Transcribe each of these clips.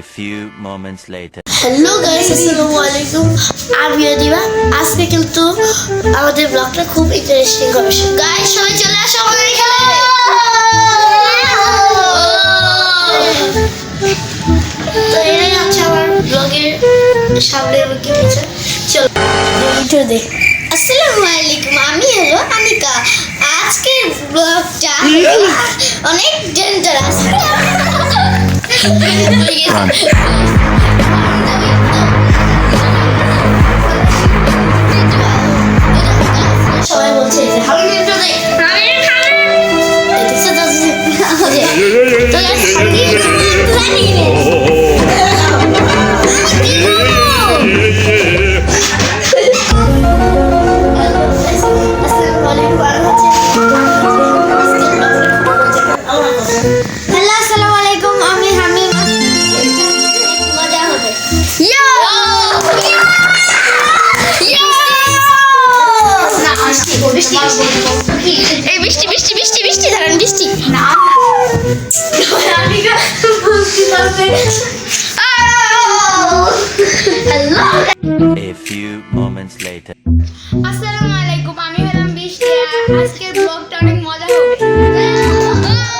A few moments later. Hello guys আসসালামু আলাইকুম আমি অদিবা আজকে কিন্তু আমাদের ব্লগটা খুব ইন্টারেস্টিং হবে। গাইস সবাই চলে আসো আমাদের এখানে। তো এটাই হচ্ছে আমার ব্লগের সামনে কি হয়েছে চলো ইন্টার দে আসসালামু আলাইকুম আমি হলো আনিকা। আজকের ব্লগটা অনেক dangerous Run. Few moments later. আসসালামু আলাইকুম আমি হলাম বৃষ্টি আজকের ব্লগটা অনেক মজা হবে। আমার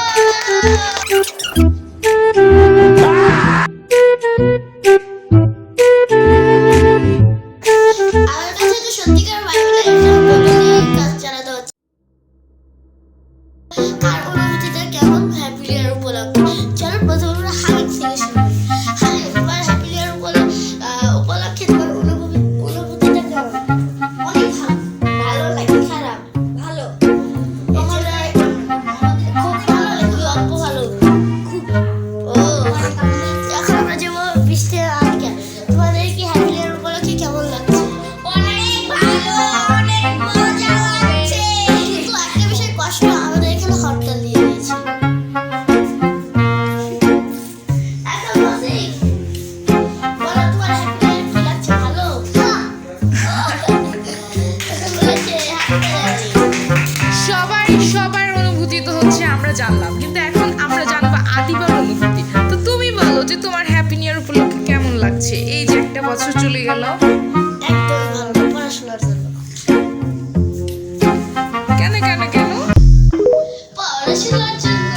কেমন লাগছে? এই যে একটা বছর চলে গেল। পড়াশোনার জন্য। কেন কেন কেন? পড়াশোনার জন্য।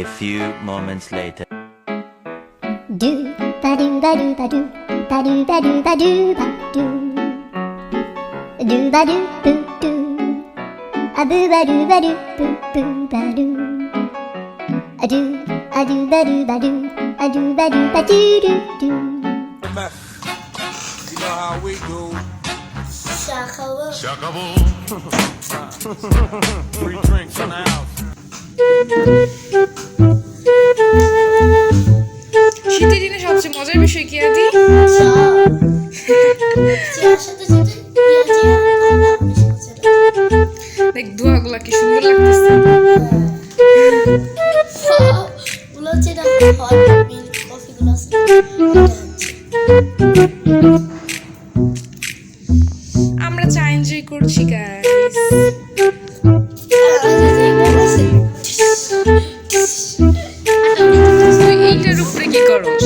A few moments later. Do ba do ba do ba do ba do ba do ba do ba do do ba do boo doo a boo ba do ba do boo boo ba do a do a do ba do ba do a do ba do ba do do do. You know how we do. Shakabu. Shakabu. Free drinks in the house. মজার বিষয় কি, আদি? দেখ ধোয়াগুলা কি সুন্দর লাগতেছে। আমরা চা এনজয় করছি গাইস এইটার উপরে কি করস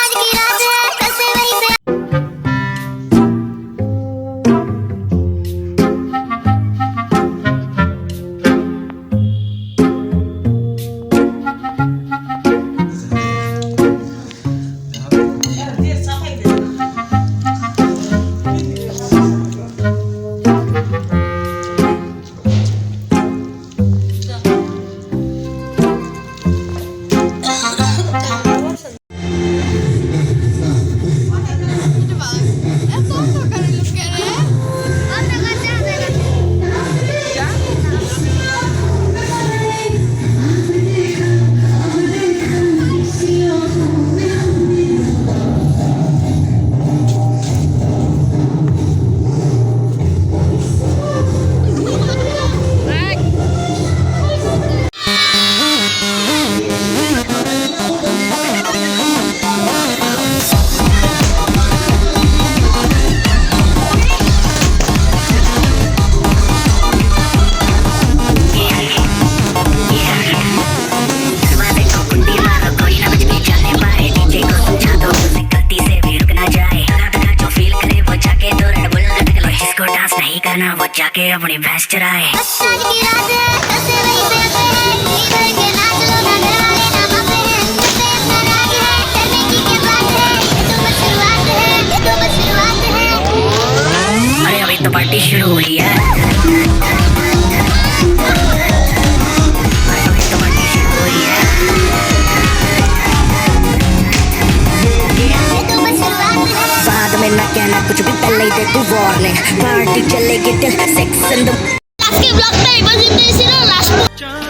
है ना वो जाके अपनी भैंस चराए। अरे अभी तो पार्टी शुरू हुई है। कहना कहना, कुछ भी पहले ही दे तू वार्निंग पार्टी चलेगी दिल सेक्स एंड द ब्लॉग पे बस इतना ही सिर्फ़ लास्ट